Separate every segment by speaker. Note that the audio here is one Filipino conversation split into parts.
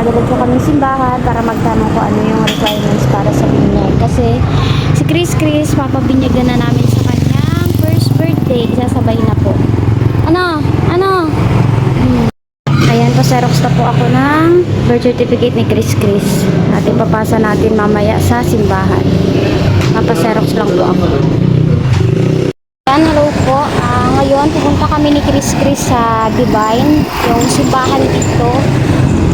Speaker 1: dumadalagyo kami simbahan para magtanong kung ano yung requirements para sa binyag. Kasi si Chris Chris, papabinyagan na namin sa kanyang first birthday. Sasabay na po. Ano? Ano? Hmm. Ayan po, Xerox na po ako ng birth certificate ni Chris Chris. At ipapasa natin mamaya sa simbahan. Papaserox lang po ako. Ayan, hello po. Ngayon, pupunta kami ni Chris Chris sa Divine, yung simbahan dito.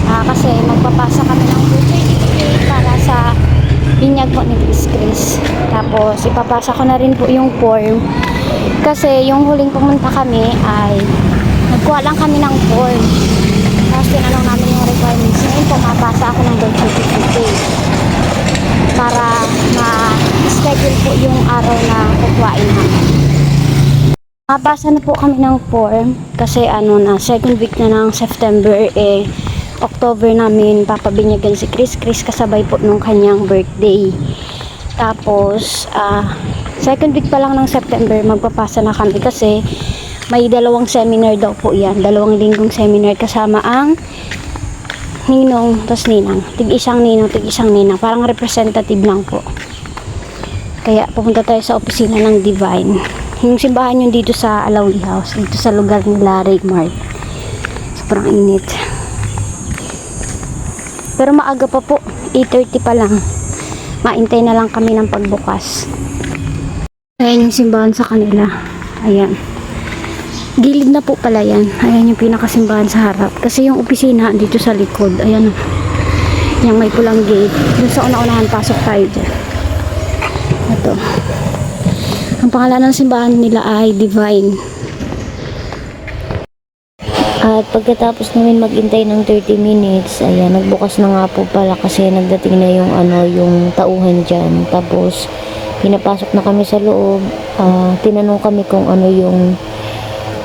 Speaker 1: Ah, kasi magpapasa kami ng birth certificate para sa binyag po ni Chris Chris. Tapos, ipapasa ko na rin po yung form. Kasi yung huling pumunta kami ay nagkuha lang kami ng form. Tapos tinanong namin yung requirements. Ngayon, pumapasa ako ng birth certificate para ma-schedule po yung araw na kukuhain namin. Nabasa na po kami ng form kasi ano na, second week na ng September eh, October namin papabinyagan si Chris. Chris kasabay po nung kanyang birthday. Tapos, ah, second week pa lang ng September magpapasa na kami kasi may dalawang seminar daw po yan. Dalawang linggong seminar kasama ang ninong, tas ninang. Tig isang ninong, tig isang ninang. Parang representative lang po. Kaya pupunta tayo sa opisina ng Divine. Yung simbahan yun dito sa Alawi House, dito sa lugar nila Raymart. Sobrang init. Pero maaga pa po, 8.30 pa lang. Maintay na lang kami ng pagbukas. Ayan yung simbahan sa kanila. Ayan. Gilid na po pala yan. Ayan yung pinakasimbahan sa harap. Kasi yung opisina dito sa likod. Ayan. Yung may pulang gate. Dun sa una-unahan pasok tayo dyan. Ito. Ang pangalan ng simbahan nila ay Divine.
Speaker 2: At pagkatapos namin maghintay ng 30 minutes, ayan, nagbukas na nga po pala kasi nagdating na yung ano, yung tauhan dyan. Tapos, pinapasok na kami sa loob. Ah, tinanong kami kung ano yung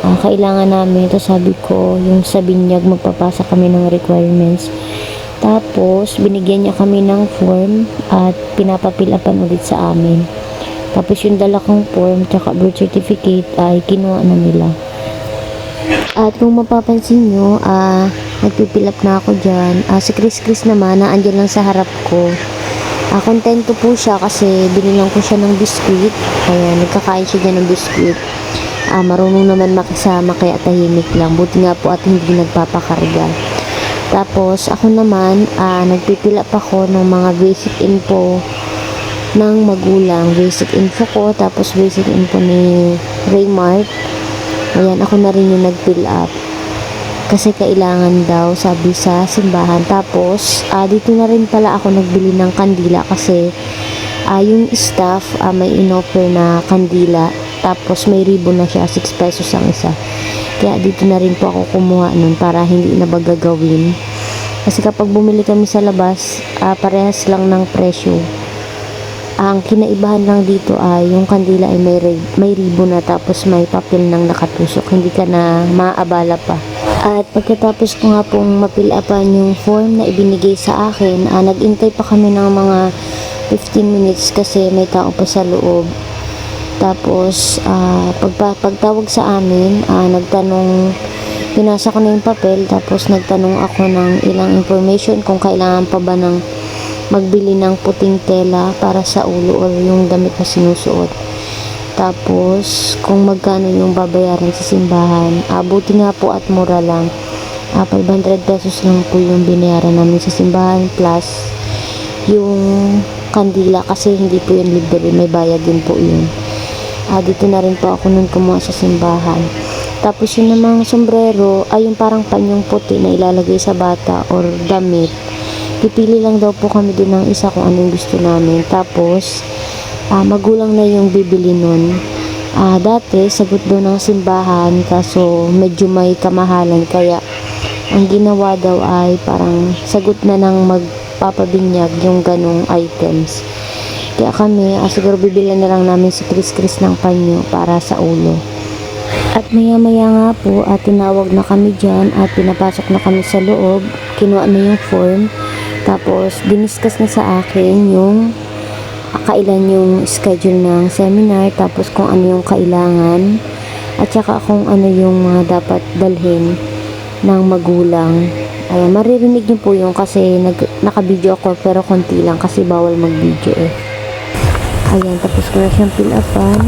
Speaker 2: ah, kailangan namin. Ito sabi ko, yung sa binyag, magpapasa kami ng requirements. Tapos, binigyan niya kami ng form at pinapapilapan ulit sa amin. Tapos, yung dala kong form, tsaka birth certificate ay kinuha na nila. At kung mapapansin nyo, ah, nagpipilap na ako dyan. Ah, si Chris Chris naman, na andyan lang sa harap ko. Ah, kontento po siya kasi binilang ko siya ng biskuit. Ayan, nagkakain siya dyan ng biskuit. Ah, marunong naman makisama kaya tahimik lang. Buti nga po at hindi nagpapakarga. Tapos, ako naman, ah, nagpipilap ako ng mga basic info ng magulang. Basic info ko, tapos basic info ni Raymart. Ayan, ako na rin yung nag-fill up. Kasi kailangan daw, sabi sa simbahan. Tapos, ah, dito na rin pala ako nagbili ng kandila kasi ah, yung staff ah, may inoffer na kandila. Tapos, may ribbon na siya, 6 pesos ang isa. Kaya dito na rin po ako kumuha nun para hindi na bagagawin. Kasi kapag bumili kami sa labas, ah, parehas lang ng presyo. Ang kinaibahan lang dito ay yung kandila ay may, may ribbon na tapos may papel nang nakatusok. Hindi ka na maabala pa. At pagkatapos ko nga pong mapilapan yung form na ibinigay sa akin, ah, nagintay pa kami ng mga 15 minutes kasi may tao pa sa loob. Tapos, ah, pagpa, pagtawag sa amin, ah, nagtanong, pinasa ko na yung papel, tapos nagtanong ako ng ilang information kung kailangan pa ba ng magbili ng puting tela para sa ulo or yung damit na sinusuot. Tapos, kung magkano yung babayaran sa simbahan, abuti nga po at mura lang. Ah, 500 pesos lang po yung binayaran namin sa simbahan plus yung kandila kasi hindi po yun libre, may bayad din po yun. Ah, dito na rin po ako nun kumuha sa simbahan. Tapos yun namang sombrero ay yung parang panyong puti na ilalagay sa bata or damit. Pipili lang daw po kami din ng isa kung anong gusto namin. Tapos, ah, magulang na yung bibili nun. Ah, dati, sagot daw ng simbahan kaso medyo may kamahalan kaya ang ginawa daw ay parang sagot na ng magpapabinyag yung ganong items. Kaya kami, ah, siguro bibilan na lang namin si Chris Chris ng panyo para sa ulo. At maya maya nga po at tinawag na kami dyan at pinapasok na kami sa loob. Kinuha na yung form. Tapos diniscuss na sa akin yung kailan yung schedule ng seminar. Tapos kung ano yung kailangan. At saka kung ano yung mga dapat dalhin ng magulang. Ayan, maririnig niyo po yung kasi nag, naka-video ako pero konti lang kasi bawal mag-video eh. Ayan, tapos ko na siyang fill upan.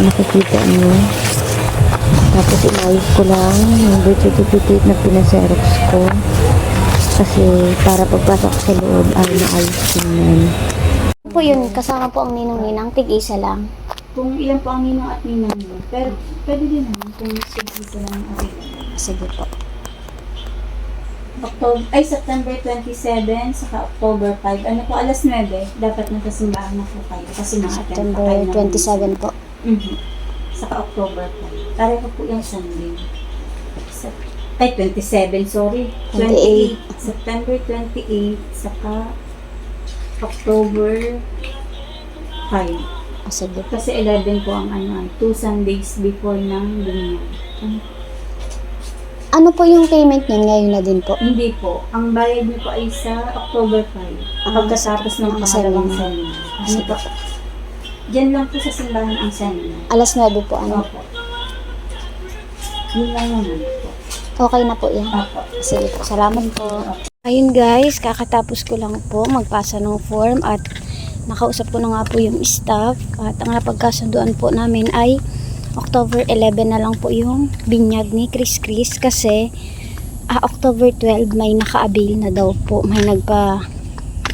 Speaker 2: Nakikita niyo. Tapos inayos ko lang yung birth certificate na pinaserox ko. Kasi para pagpasok sa loob ay maayos tingnan.
Speaker 1: Po yun, kasama po ang ninong-ninang, tig-isa lang.
Speaker 3: Kung ilan po ang ninong at ninang mo. Pero pwede din naman kung sila lang ang
Speaker 1: Sige po.
Speaker 3: October, ay September 27, saka October 5. Ano po, alas 9, dapat nasa simbahan na po kayo. Kasi pa kayo
Speaker 1: September
Speaker 3: ng-
Speaker 1: 27 po.
Speaker 3: Mhm. Saka October 5. Pareho po yung Sunday. Sep- ay, 27, sorry.
Speaker 1: 28.
Speaker 3: 28. September 28, saka October 5.
Speaker 1: Ah, sige.
Speaker 3: Kasi 11 po ang ano, ay, two Sundays before ng bunyag.
Speaker 1: Ano po yung payment niyan ngayon na din po?
Speaker 3: Hindi po. Ang bayad niyo po ay sa October 5.
Speaker 1: Ah,
Speaker 3: Pagkatapos ng
Speaker 1: ang
Speaker 3: pangalawang
Speaker 1: seminar.
Speaker 3: seminar. Ano po? Diyan lang po sa simbahan ang seminar.
Speaker 1: Alas 9 po, ano?
Speaker 3: Opo. Yun lang naman.
Speaker 1: Okay na po yan. Sige po, salamat po. Ayun guys, kakatapos ko lang po magpasa ng form at nakausap ko na nga po yung staff at ang napagkasunduan po namin ay October 11 na lang po yung binyag ni Chris Chris kasi ah, October 12 may naka-avail na daw po. May nagpa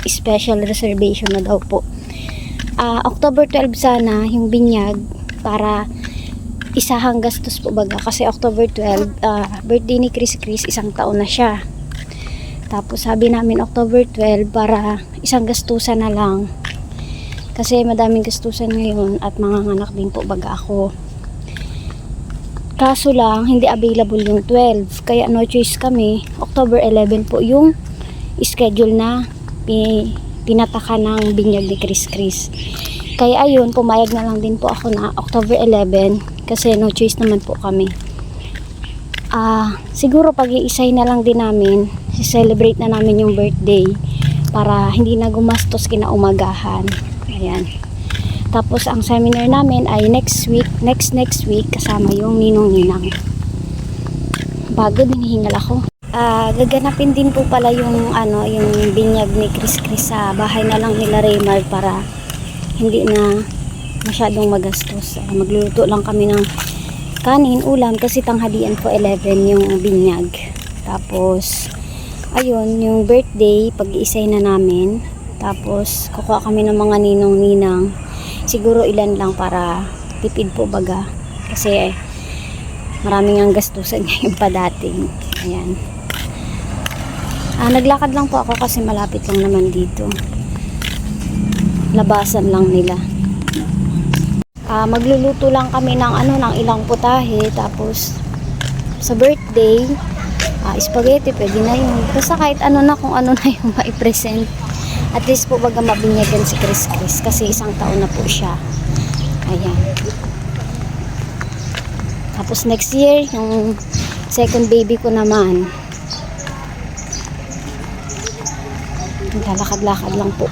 Speaker 1: special reservation na daw po. Ah, October 12 sana yung binyag para isahang gastos po baga. Kasi October 12 ah, birthday ni Chris Chris isang taon na siya. Tapos sabi namin October 12 para isang gastusan na lang. Kasi madaming gastusan ngayon at mga anak din po baga ako. Kaso lang hindi available yung 12 kaya no choice kami. October 11 po yung schedule na pi- pinataka ng binyag ni Chris Chris. Kaya ayun, pumayag na lang din po ako na October 11 kasi no choice naman po kami. Ah, siguro pag-iisay na lang din namin, celebrate na namin yung birthday para hindi na gumastos kinaumagahan. Ayan. Tapos ang seminar namin ay next week, next next week kasama yung ninong ninang. Bago din hihingal ako. Ah, gaganapin din po pala yung ano, yung binyag ni Chris Chris sa bahay na lang nila Raymar para hindi na masyadong magastos. Ah, magluluto lang kami ng kanin, ulam kasi tanghalian po 11 yung binyag. Tapos ayun, yung birthday, pag-iisay na namin. Tapos kukuha kami ng mga ninong-ninang. Siguro ilan lang para tipid po baga. Kasi maraming ang gastusan ngayon pa dating. Ayan. Ah, naglakad lang po ako kasi malapit lang naman dito labasan lang nila. Ah, magluluto lang kami ng ano ng ilang putahe tapos sa birthday ah, spaghetti pwede na yun. Basta kahit ano na kung ano na yung mai-present. At least po baga mabinyagan si Chris Chris kasi isang taon na po siya. Ayan. Tapos next year, yung second baby ko naman. Lalakad-lakad lang po.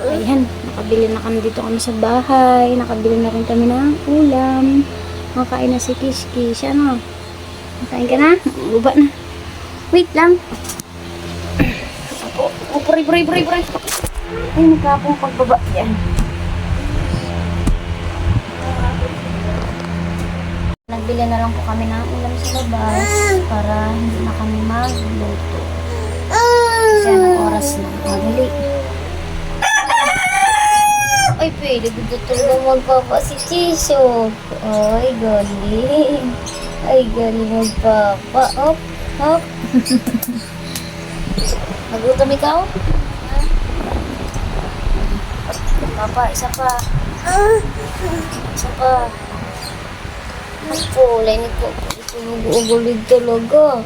Speaker 1: Ayan, nakabili na kami dito kami sa bahay. Nakabili na rin kami ng ulam. Makain na si Kish Kish. Ano? Makain ka na? Uba na. Wait lang. Opo. Oh, puri, puri, puri, puri. Ay, nagkapong pagbaba yan. Nagbili na lang po kami ng ulam sa labas para hindi na kami magluto. Kasi anong Pwede dito talaga magpapa si Chiso. Ay, galing. Ay, galing magpapa. Hop, hop. Nagutom ikaw? Papa, isa pa. Isa pa. Ang kulay nito. Ito nag-uugulig talaga.